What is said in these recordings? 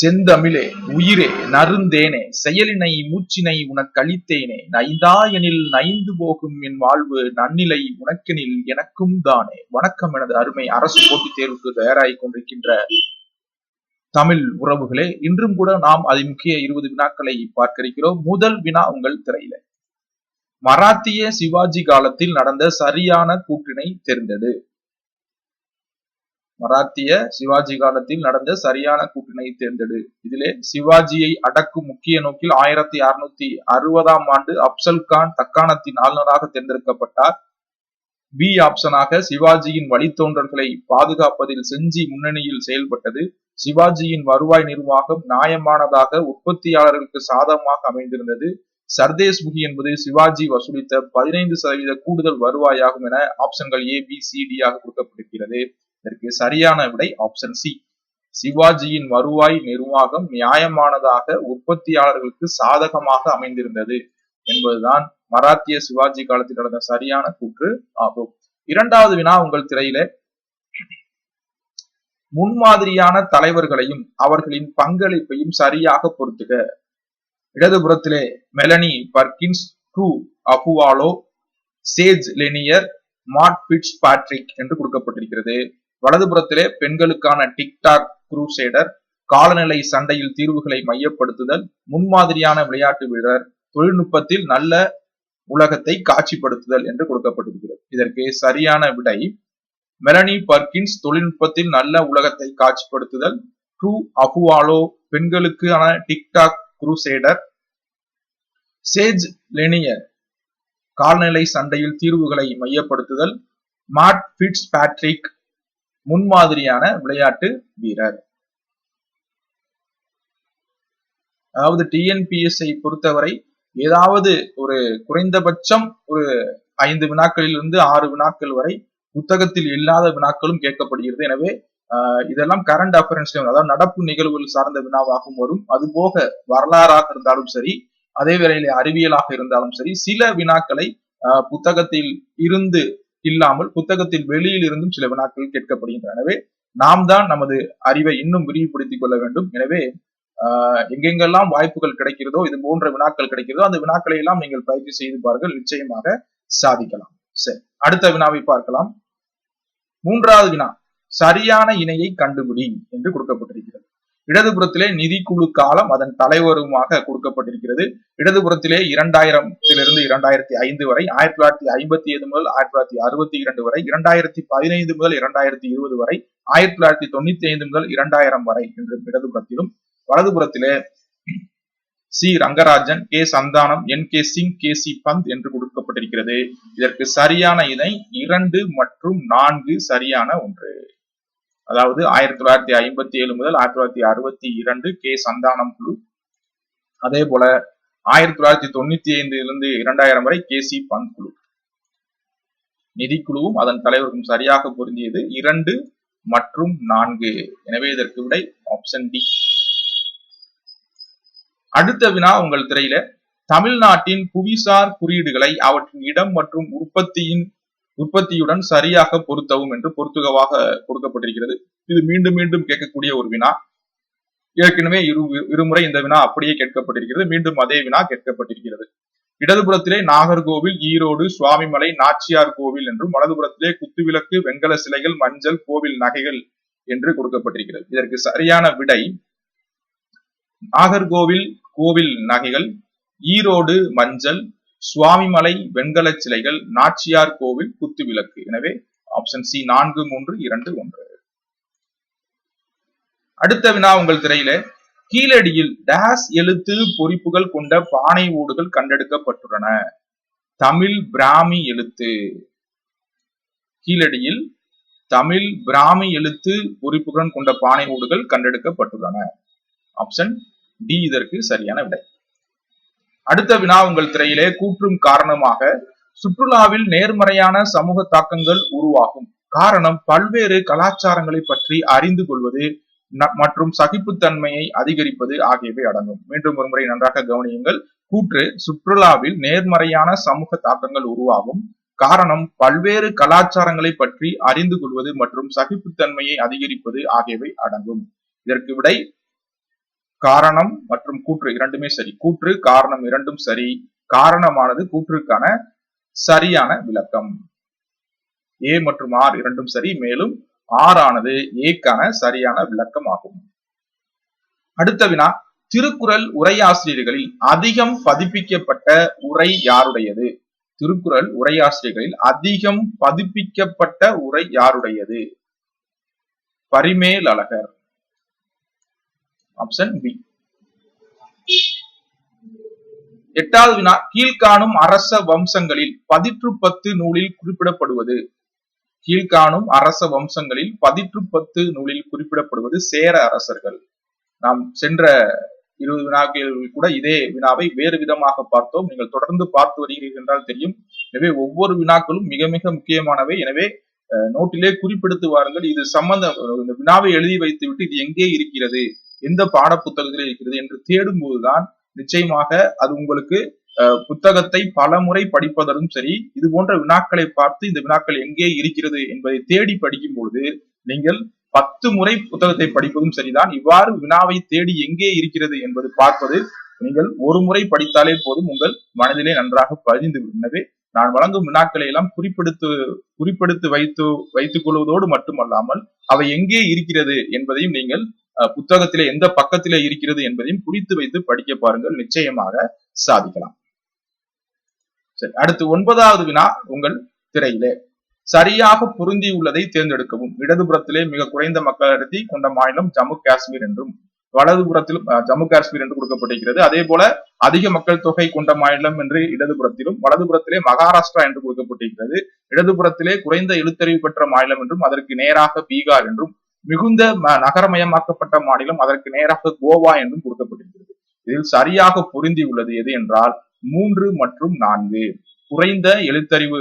செந்தமிழே உயிரே நருந்தேனே செயலினை மூச்சினை உனக்களித்தேனே நைந்தாயனில் நைந்து போகும் என் வாழ்வு நன்னிலை உனக்கெனில் எனக்கும் தானே. வணக்கம் எனது அருமை அரசு போட்டித் தேர்வுக்கு தயாராகிக் கொண்டிருக்கின்ற தமிழ் உறவுகளே இன்றும் கூட நாம் அதி முக்கிய இருபது வினாக்களை பார்க்க இருக்கிறோம் முதல் வினா உங்கள் திரையில. மராத்திய சிவாஜி காலத்தில் நடந்த சரியான கூற்றினை தெரிந்தது மராத்திய சிவாஜி காலத்தில் நடந்த சரியான கூட்டினை தேர்ந்தெடு. இதிலே சிவாஜியை அடக்கும் முக்கிய நோக்கில் ஆயிரத்தி அறுநூத்தி அறுபதாம் ஆண்டு அப்சல் கான் தக்காணத்தின் ஆளுநராக தேர்ந்தெடுக்கப்பட்டார். பி ஆப்ஷனாக சிவாஜியின் வழித்தோன்றல்களை பாதுகாப்பதில் செஞ்சி முன்னணியில் செயல்பட்டது. சிவாஜியின் வருவாய் நிர்வாகம் நியாயமானதாக உற்பத்தியாளர்களுக்கு சாதகமாக அமைந்திருந்தது. சர்தேஸ் முகி என்பது சிவாஜி வசூலித்த பதினைந்து சதவீத கூடுதல் வருவாயாகும் என ஆப்ஷன்கள் ஏ பி சி டி ஆக கொடுக்கப்பட்டிருக்கிறது இதற்கு சரியான விடை ஆப்ஷன் சி சிவாஜியின் வருவாய் நிர்வாகம் நியாயமானதாக உற்பத்தியாளர்களுக்கு சாதகமாக அமைந்திருந்தது என்பதுதான் மராத்திய சிவாஜி காலத்தில் நடந்த சரியான கூற்று ஆகும். இரண்டாவது வினா உங்கள் திரையில. முன்மாதிரியான தலைவர்களையும் அவர்களின் பங்களிப்பையும் சரியாக பொருத்துக இடதுபுறத்திலே Melanie Perkins Drew அபுவாலோ Sage Lenier Matt Pitts Patrick என்று கொடுக்கப்பட்டிருக்கிறது. வலதுபுறத்திலே பெண்களுக்கான டிக்டாக் குரூசேடர் காலநிலை சண்டையில் தீர்வுகளை மையப்படுத்துதல் முன்மாதிரியான விளையாட்டு வீரர் தொழில்நுட்பத்தில் நல்ல உலகத்தை காட்சிப்படுத்துதல் என்று கொடுக்கப்பட்டிருக்கிறது. இதற்கு சரியான விடை மெலனி பர்கின்ஸ் தொழில்நுட்பத்தில் நல்ல உலகத்தை காட்சிப்படுத்துதல் ட்ரூ அபுவாலோ பெண்களுக்கான டிக்டாக் குரூசேடர் சேஜ் லெனியர் கால்நிலை சண்டையில் தீர்வுகளை மையப்படுத்துதல் மாட் பிட்ஸ் பேட்ரிக் முன்மாதிரியான விளையாட்டு வீரர். அதாவது டிஎன்பிஎஸ்ஐ பொறுத்தவரை ஏதாவது ஒரு குறைந்தபட்சம் ஒரு ஐந்து வினாக்களில் இருந்து ஆறு வினாக்கள் வரை புத்தகத்தில் இல்லாத வினாக்களும் கேட்கப்படுகிறது. எனவே இதெல்லாம் கரண்ட் அஃபரன்ஸ்ல அதாவது நடப்பு நிகழ்வுகள் சார்ந்த வினாவாகவும் வரும். அது போக வரலாறாக இருந்தாலும் சரி அதே வேளையில அறிவியலாக இருந்தாலும் சரி சில வினாக்களை புத்தகத்தில் இருந்து இல்லாமல் புத்தகத்தில் வெளியில் இருந்தும் சில வினாக்கள் கேட்கப்படுகின்றன. எனவே நாம் தான் நமது அறிவை இன்னும் விரிவுபடுத்திக் கொள்ள வேண்டும். எனவே எங்கெங்கெல்லாம் வாய்ப்புகள் கிடைக்கிறதோ இது போன்ற வினாக்கள் கிடைக்கிறதோ அந்த வினாக்களை எல்லாம் நீங்கள் பயிற்சி செய்து பாருங்கள். நிச்சயமாக சாதிக்கலாம். சரி அடுத்த வினாவை பார்க்கலாம். மூன்றாவது வினா சரியான இணையை கண்டுபிடி என்று கொடுக்கப்பட்டிருக்கிறது. இடதுபுறத்திலே நிதிக்குழு காலம் அதன் தலைவருமாக கொடுக்கப்பட்டிருக்கிறது. இடதுபுறத்திலே இரண்டாயிரத்திலிருந்து இரண்டாயிரத்தி ஐந்து வரை ஆயிரத்தி தொள்ளாயிரத்தி ஐம்பத்தி ஏழு முதல் ஆயிரத்தி தொள்ளாயிரத்தி அறுபத்தி இரண்டு வரை இரண்டாயிரத்தி பதினைந்து முதல் இரண்டாயிரத்தி இருபது வரை ஆயிரத்தி தொள்ளாயிரத்தி தொண்ணூத்தி ஐந்து முதல் இரண்டாயிரம் வரை என்று இடதுபுறத்திலும் வலதுபுறத்திலே C. Rangarajan K. Santhanam N. K. Singh K. C. Pant என்று கொடுக்கப்பட்டிருக்கிறது. இதற்கு சரியான இணை இரண்டு மற்றும் நான்கு சரியான ஒன்று. அதாவது ஆயிரத்தி தொள்ளாயிரத்தி ஐம்பத்தி ஏழு முதல் ஆயிரத்தி தொள்ளாயிரத்தி அறுபத்தி இரண்டு கே சந்தானம் குழு. அதே போல ஆயிரத்தி தொள்ளாயிரத்தி தொண்ணூத்தி ஐந்திலிருந்து இரண்டாயிரம் வரை கே சி பந்த் குழு. நிதிக்குழுவும் அதன் தலைவருக்கும் சரியாக பொருந்தியது இரண்டு மற்றும் நான்கு. எனவே இதற்கு விடை ஆப்ஷன் டி. அடுத்த வினா உங்கள் திரையில தமிழ்நாட்டின் புவிசார் குறியீடுகளை அவற்றின் இடம் மற்றும் உற்பத்தியின் உற்பத்தியுடன் சரியாக பொருத்தவும் என்று பொருத்துகவாக கொடுக்கப்பட்டிருக்கிறது. இது மீண்டும் மீண்டும் கேட்கக்கூடிய ஒரு வினா. ஏற்கனவே இரு இருமுறை இந்த வினா அப்படியே கேட்கப்பட்டிருக்கிறது. மீண்டும் அதே வினா கேட்கப்பட்டிருக்கிறது. இடதுபுறத்திலே நாகர்கோவில் ஈரோடு சுவாமிமலை நாச்சியார் கோவில் என்றும் வலதுபுறத்திலே குத்துவிளக்கு வெண்கல சிலைகள் மஞ்சள் கோவில் நகைகள் என்று கொடுக்கப்பட்டிருக்கிறது. இதற்கு சரியான விடை நாகர்கோவில் கோவில் நகைகள் ஈரோடு மஞ்சள் சுவாமிமலை வெண்கல சிலைகள் நாச்சியார் கோவில் குத்துவிளக்கு எனவே ஆப்ஷன் சி நான்கு மூன்று இரண்டு ஒன்று. அடுத்த வினா உங்கள் திரையில கீழடியில் டேஸ் எழுத்து பொறிப்புகள் கொண்ட பானை ஓடுகள் கண்டெடுக்கப்பட்டுள்ளன. தமிழ் பிராமி எழுத்து. கீழடியில் தமிழ் பிராமி எழுத்து பொறிப்புகள் கொண்ட பானை ஓடுகள் கண்டெடுக்கப்பட்டுள்ளன. ஆப்ஷன் டி இதற்கு சரியான விடை. அடுத்த வினா உங்கள் திரையிலே கூற்றும் காரணமாக சுற்றுலாவில் நேர்மறையான சமூக தாக்கங்கள் உருவாகும். காரணம் பல்வேறு கலாச்சாரங்களை பற்றி அறிந்து கொள்வது மற்றும் சகிப்புத்தன்மையை அதிகரிப்பது ஆகியவை அடங்கும். மீண்டும் ஒருமுறை நன்றாக கவனியுங்கள். கூற்று சுற்றுலாவில் நேர்மறையான சமூக தாக்கங்கள் உருவாகும். காரணம் பல்வேறு கலாச்சாரங்களை பற்றி அறிந்து கொள்வது மற்றும் சகிப்புத்தன்மையை அதிகரிப்பது ஆகியவை அடங்கும். இதற்கு விடை காரணம் மற்றும் கூற்று இரண்டுமே சரி. கூற்று காரணம் இரண்டும் சரி. காரணமானது கூற்றுக்கான சரியான விளக்கம். ஏ மற்றும் ஆர் இரண்டும் சரி மேலும் ஆர் ஆனது ஏக்கான சரியான விளக்கம் ஆகும் அடுத்த வினா திருக்குறள் உரையாசிரியர்களில் அதிகம் பதிப்பிக்கப்பட்ட உரை யாருடையது? திருக்குறள் உரையாசிரியர்களில் அதிகம் பதிப்பிக்கப்பட்ட உரை யாருடையது? பரிமேல் அழகர் ஆப்ஷன் பி எட்டாவது வினா கீழ்காணும் அரச வம்சங்களில் பதிற்று பத்து நூலில் குறிப்பிடப்படுவது. கீழ்காணும் அரச வம்சங்களில் பதிற்று பத்து நூலில் குறிப்பிடப்படுவது சேர அரசர்கள். நாம் சென்ற இருபது வினாக்களில் கூட இதே வினாவை வேறு விதமாக பார்த்தோம். நீங்கள் தொடர்ந்து பார்த்து வருகிறீர்கள் என்றால் தெரியும். எனவே ஒவ்வொரு வினாக்களும் மிக மிக முக்கியமானவை. எனவே நோட்டிலே குறிப்பிடுத்து வாருங்கள் இது சம்பந்த இந்த வினாவை எழுதி வைத்துவிட்டு இது எங்கே இருக்கிறது எந்த பாட புத்தகத்திலே இருக்கிறது என்று தேடும் போதுதான் நிச்சயமாக அது உங்களுக்கு புத்தகத்தை பல முறை படிப்பதும் சரி இது போன்ற வினாக்களை பார்த்து இந்த வினாக்கள் எங்கே இருக்கிறது என்பதை தேடி படிக்கும் பொழுது நீங்கள் பத்து முறை புத்தகத்தை படிப்பதும் சரிதான் இவ்வாறு வினாவை தேடி எங்கே இருக்கிறது என்பது பார்ப்பது நீங்கள் ஒரு முறை படித்தாலே போதும் உங்கள் மனதிலே நன்றாக பதிந்து எனவே நான் வழங்கும் வினாக்களை எல்லாம் குறிப்பிடுத்து குறிப்பிடுத்து வைத்து வைத்துக் கொள்வதோடு மட்டுமல்லாமல் அவை எங்கே இருக்கிறது என்பதையும் நீங்கள் புத்தகத்திலே எந்த பக்கத்திலே இருக்கிறது என்பதையும் குறித்து வைத்து படிக்க பாருங்கள். நிச்சயமாக சாதிக்கலாம். சரி அடுத்து ஒன்பதாவது வினா உங்கள் திரையிலே. சரியாக பொருந்தி உள்ளதை தேர்ந்தெடுக்கவும். இடதுபுறத்திலே மிக குறைந்த மக்கள் அடர்த்தி கொண்ட மாநிலம் ஜம்மு காஷ்மீர் என்றும் வலதுபுறத்திலும் ஜம்மு காஷ்மீர் என்று கொடுக்கப்பட்டிருக்கிறது. அதே போல அதிக மக்கள் தொகை கொண்ட மாநிலம் என்று இடதுபுறத்திலும் வலதுபுறத்திலே மகாராஷ்டிரா என்று கொடுக்கப்பட்டிருக்கிறது. இடதுபுறத்திலே குறைந்த எழுத்தறிவு பெற்ற மாநிலம் என்றும் அதற்கு நேராக பீகார் என்றும் மிகுந்த நகரமயமாக்கப்பட்ட மாநிலம் அதற்கு நேராக கோவா என்றும் கொடுக்கப்பட்டிருக்கிறது. இதில் சரியாக பொருந்தி உள்ளது எது என்றால் மூன்று மற்றும் நான்கு. குறைந்த எழுத்தறிவு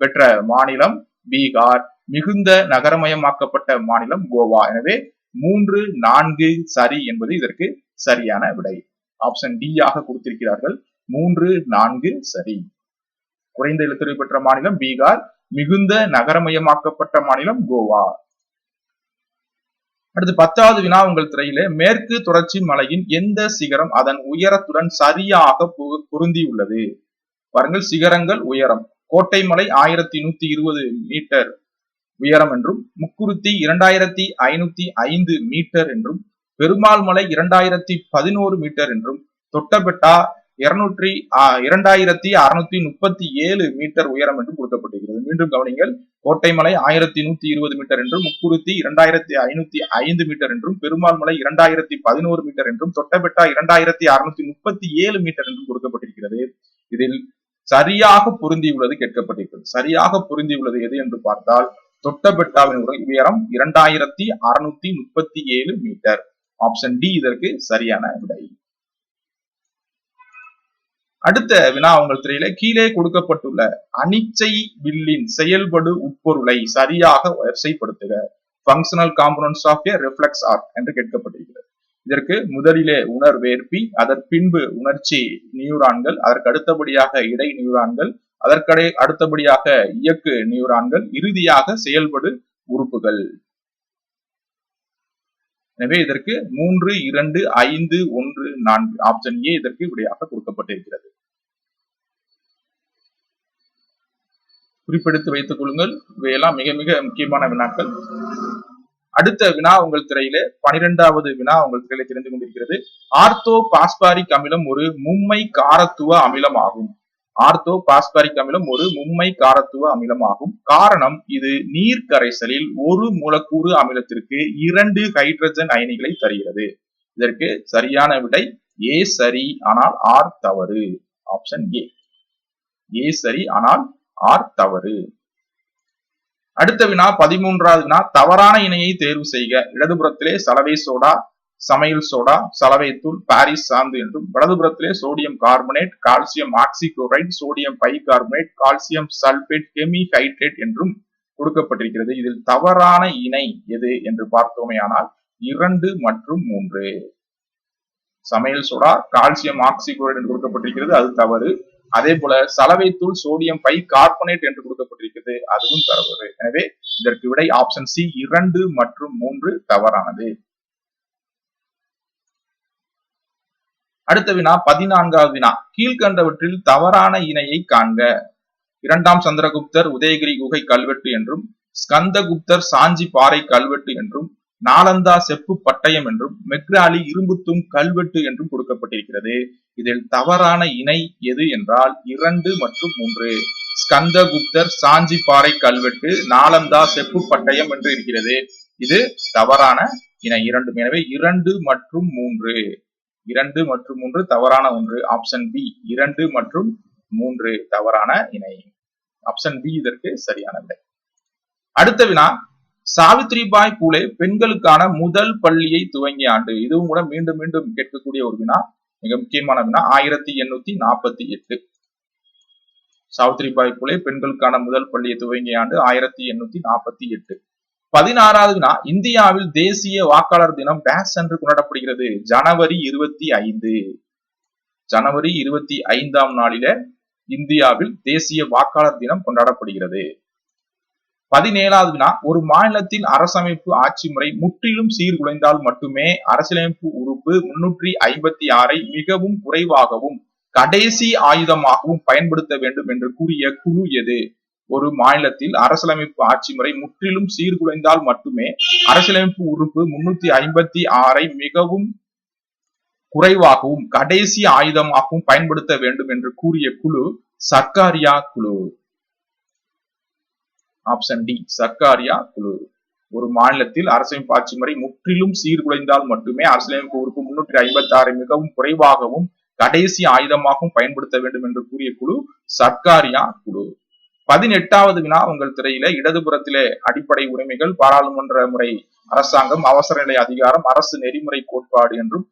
பெற்ற மாநிலம் பீகார் மிகுந்த நகரமயமாக்கப்பட்ட மாநிலம் கோவா. எனவே மூன்று நான்கு சரி என்பது இதற்கு சரியான விடை. ஆப்ஷன் டி ஆக கொடுத்திருக்கிறார்கள். மூன்று நான்கு சரி. குறைந்த எழுத்துறை பெற்ற மாநிலம் பீகார் மிகுந்த நகரமயமாக்கப்பட்ட மாநிலம் கோவா. அடுத்து பத்தாவது வினா உங்கள் திரையில மேற்கு தொடர்ச்சி மலையின் எந்த சிகரம் அதன் உயரத்துடன் சரியாக பொருந்தி உள்ளது? பாருங்கள் சிகரங்கள் உயரம். கோட்டை மலை ஆயிரத்தி நூத்தி இருபது மீட்டர். உயரம் என்றும் முக்குருத்தி இரண்டாயிரத்தி ஐநூத்தி ஐந்து மீட்டர் என்றும் பெருமாள் மலை இரண்டாயிரத்தி பதினோரு மீட்டர் என்றும் தொட்டபெட்டா இருநூற்றி இரண்டாயிரத்தி அறுநூத்தி முப்பத்தி ஏழு மீட்டர் உயரம் என்றும் கொடுக்கப்பட்டிருக்கிறது. மீண்டும் கவனிங்கள் கோட்டை மலை ஆயிரத்தி நூத்தி இருபது மீட்டர் என்றும் முக்குருத்தி இரண்டாயிரத்தி ஐநூத்தி ஐந்து மீட்டர் என்றும் பெருமாள் மலை இரண்டாயிரத்தி பதினோரு மீட்டர் என்றும் தொட்டபெட்டா இரண்டாயிரத்தி அறுநூத்தி முப்பத்தி ஏழு மீட்டர் என்றும் கொடுக்கப்பட்டிருக்கிறது. இதில் சரியாக பொருந்தியுள்ளது கேட்கப்பட்டிருக்கிறது. சரியாக பொருந்தியுள்ளது எது என்று பார்த்தால் தொட்டபெட்டாவின் உயரம் இரண்டாயிரத்தி அறுநூத்தி முப்பத்தி ஏழு மீட்டர். ஆப்ஷன் டி இதற்கு சரியான விடை. அடுத்த வினா உங்கள் திரையில கீழே கொடுக்கப்பட்டுள்ள அனிச்சை வில்லின் செயல்படு உட்பொருளை சரியாக வரிசைப்படுத்துக. Functional components of a reflex arc என்று கேட்கப்பட்டிருக்கிறது இதற்கு முதலிலே உணர்வேற்பி அதன் பின்பு உணர்ச்சி நியூரான்கள் அதற்கு அடுத்தபடியாக இடை நியூரான்கள் அதற்கடை அடுத்தபடியாக இயக்கு நியூரான்கள் இறுதியாக செயல்படு உறுப்புகள். எனவே இதற்கு மூன்று இரண்டு ஐந்து ஒன்று நான்கு ஆப்ஷன் ஏ இதற்கு விடையாக கொடுக்கப்பட்டிருக்கிறது. குறிப்பெடுத்து வைத்துக் கொள்ளுங்கள். இவையெல்லாம் மிக மிக முக்கியமான வினாக்கள். அடுத்த வினா உங்கள் திரையிலே பனிரெண்டாவது வினா உங்கள் திரையில தெரிந்து கொண்டிருக்கிறது. ஆர்த்தோ பாஸ்பாரிக் அமிலம் ஒரு மும்மை காரத்துவ அமிலம் ஆகும் ஆர்த்தோ பாஸ்பாரிக் அமிலம் ஒரு மும்மை காரத்துவ அமிலம் ஆகும் காரணம் இது நீர் கரைசலில் ஒரு மூலக்கூறு அமிலத்திற்கு இரண்டு ஹைட்ரஜன் அயனிகளை தருகிறது. இதற்கு சரியான விடை ஏ சரி ஆனால் ஆர் தவறு. Option A. ஏ சரி ஆனால் ஆர் தவறு. அடுத்த வினா பதிமூன்றாவது வினா தவறான இணையை தேர்வு செய்க. இடதுபுறத்திலே சலவை சோடா சமையல் சோடா சலவைத்தூள் பாரிஸ் சாந்து என்றும் வலதுபுறத்திலே sodium carbonate calcium oxychloride sodium bicarbonate calcium sulphate hemihydrate என்றும் கொடுக்கப்பட்டிருக்கிறது. இதில் தவறான இணை எது என்று பார்த்தோமேயானால் இரண்டு மற்றும் மூன்று. சமையல் சோடா கால்சியம் ஆக்சிகுளோரைட் என்று கொடுக்கப்பட்டிருக்கிறது அது தவறு. அதே போல சலவைத்தூள் சோடியம் பை கார்பனேட் என்று கொடுக்கப்பட்டிருக்கிறது அதுவும் தவறு. எனவே இதற்கு விடை ஆப்ஷன் சி இரண்டு மற்றும் மூன்று தவறானது. அடுத்த வினா பதினான்காவது வினா. கீழ்கண்டவற்றில் தவறான இணையை காண்க. இரண்டாம் சந்திரகுப்தர் உதயகிரி குகை கல்வெட்டு என்றும் ஸ்கந்தகுப்தர் சாஞ்சி பாறை கல்வெட்டு என்றும் நாலந்தா செப்பு பட்டயம் என்றும் மெக்ராலி இரும்புத்தும் கல்வெட்டு என்றும் கொடுக்கப்பட்டிருக்கிறது. இதில் தவறான இணை எது என்றால் இரண்டு மற்றும் மூன்று. ஸ்கந்தகுப்தர் சாஞ்சி பாறை கல்வெட்டு நாலந்தா செப்பு பட்டயம் என்று இருக்கிறது. இது தவறான இணை இரண்டு எனவே இரண்டு மற்றும் மூன்று. இரண்டு மற்றும் மூன்று தவறான ஒன்று. ஆப்ஷன் பி இரண்டு மற்றும் மூன்று தவறான இணை. ஆப்ஷன் பி இதற்கு சரியான விடை. அடுத்த வினா சாவித்ரிபாய் பூலே பெண்களுக்கான முதல் பள்ளியை துவங்கிய ஆண்டு. இதுவும் கூட மீண்டும் மீண்டும் கேட்கக்கூடிய ஒரு வினா. மிக முக்கியமான வினா ஆயிரத்தி எண்ணூத்தி நாற்பத்தி எட்டு. சாவித்ரிபாய் பூலே பெண்களுக்கான முதல் பள்ளியை துவங்கிய ஆண்டு ஆயிரத்தி எண்ணூத்தி நாற்பத்தி எட்டு. பதினாறாவதுனா இந்தியாவில் தேசிய வாக்காளர் தினம் டேஸ் என்று கொண்டாடப்படுகிறது. ஜனவரி இருபத்தி ஐந்து. ஜனவரி இருபத்தி ஐந்தாம் நாளில இந்தியாவில் தேசிய வாக்காளர் தினம் கொண்டாடப்படுகிறது. பதினேழாவது வினா ஒரு மாநிலத்தின் அரசமைப்பு ஆட்சி முறை முற்றிலும் சீர்குலைந்தால் மட்டுமே அரசியலமைப்பு உறுப்பு முன்னூற்றி ஐம்பத்தி ஆறை மிகவும் குறைவாகவும் கடைசி ஆயுதமாகவும் பயன்படுத்த வேண்டும் என்று கூறிய குழு எது? ஒரு மாநிலத்தில் அரசியலமைப்பு ஆட்சி முறை முற்றிலும் சீர்குலைந்தால் மட்டுமே அரசியலமைப்பு உறுப்பு முன்னூத்தி ஐம்பத்தி ஆறை மிகவும் குறைவாகவும் கடைசி ஆயுதமாகவும் பயன்படுத்த வேண்டும் என்று கூறிய குழு சர்க்காரியா குழு. ஆப்ஷன் டி சர்க்காரியா குழு. ஒரு மாநிலத்தில் அரசமைப்பு ஆட்சி முறை முற்றிலும் சீர்குலைந்தால் மட்டுமே அரசியலமைப்பு உறுப்பு முன்னூற்றி ஐம்பத்தி ஆறு மிகவும் குறைவாகவும் கடைசி ஆயுதமாகவும் பயன்படுத்த வேண்டும் என்று கூறிய குழு சர்க்காரியா குழு. பதினெட்டாவது வினா உங்கள் திரையில இடதுபுறத்திலே அடிப்படை உரிமைகள் பாராளுமன்ற முறை அரசாங்கம் அவசர நிலை அதிகாரம் அரசு நெறிமுறை கோட்பாடு என்றும்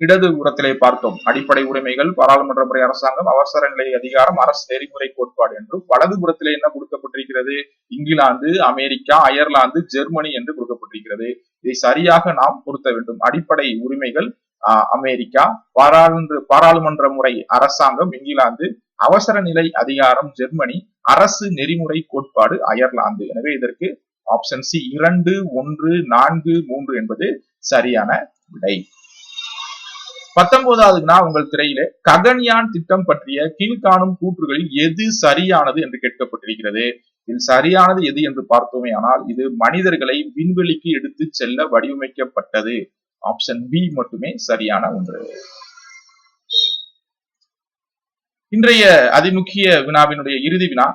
இடதுபுறத்திலே பார்த்தோம். அடிப்படை உரிமைகள் பாராளுமன்ற முறை அரசாங்கம் அவசர நிலை அதிகாரம் அரசு நெறிமுறை கோட்பாடு என்றும் வலது புறத்திலே என்ன கொடுக்கப்பட்டிருக்கிறது? இங்கிலாந்து அமெரிக்கா அயர்லாந்து ஜெர்மனி என்று கொடுக்கப்பட்டிருக்கிறது. இதை சரியாக நாம் பொருத்த வேண்டும். அடிப்படை உரிமைகள் அமெரிக்கா பாராளுமன்ற பாராளுமன்ற முறை அரசாங்கம் இங்கிலாந்து அவசர நிலை அதிகாரம் ஜெர்மனி அரசு நெறிமுறை கோட்பாடு அயர்லாந்து. எனவே இதற்கு ஆப்ஷன் சி இரண்டு ஒன்று நான்கு மூன்று என்பது சரியான விடை. பத்தொன்பதாவதுனா உங்கள் திரையிலே ககன்யான் திட்டம் பற்றிய கீழ்காணும் கூற்றுகளில் எது சரியானது என்று கேட்கப்பட்டிருக்கிறது. இதில் சரியானது எது என்று பார்த்தோமே ஆனால் இது மனிதர்களை விண்வெளிக்கு எடுத்து செல்ல வடிவமைக்கப்பட்டது. ஆப்ஷன் பி மட்டுமே சரியான ஒன்று. இன்றைய அதிமுக்கிய வினாவினுடைய இறுதி வினா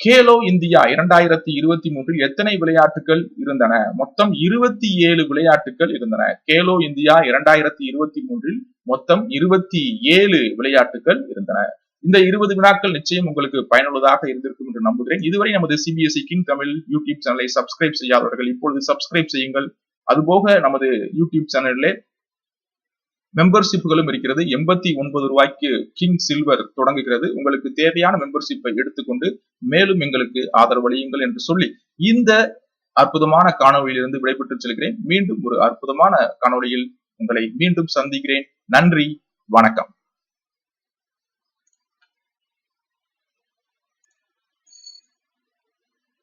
கேலோ இந்தியா இரண்டாயிரத்தி இருபத்தி மூன்றில் எத்தனை விளையாட்டுகள் இருந்தன? மொத்தம் இருபத்தி ஏழு விளையாட்டுகள் இருந்தன. கேலோ இந்தியா இரண்டாயிரத்தி இருபத்தி மூன்றில் மொத்தம் இருபத்தி ஏழு விளையாட்டுகள் இருந்தன. இந்த இருபது வினாக்கள் நிச்சயம் உங்களுக்கு பயனுள்ளதாக இருந்திருக்கும் என்று நம்புகிறேன். இதுவரை நமது சிபிஎஸ்இ கிங் தமிழ் யூடியூப் சேனலை சப்ஸ்கிரைப் செய்யாதவர்கள் இப்பொழுது சப்ஸ்கிரைப் செய்யுங்கள். அதுபோக நமது யூடியூப் சேனல்ல மெம்பர்ஷிப்புகளும் இருக்கிறது. எண்பத்தி ஒன்பது ரூபாய்க்கு கிங் சில்வர் தொடங்குகிறது. உங்களுக்கு தேவையான மெம்பர்ஷிப்பை எடுத்துக்கொண்டு மேலும் எங்களுக்கு ஆதரவளியுங்கள் என்று சொல்லி இந்த அற்புதமான காணொலியிலிருந்து விடைபெற்று செல்கிறேன். மீண்டும் ஒரு அற்புதமான காணொலியில் உங்களை மீண்டும் சந்திக்கிறேன். நன்றி. வணக்கம்.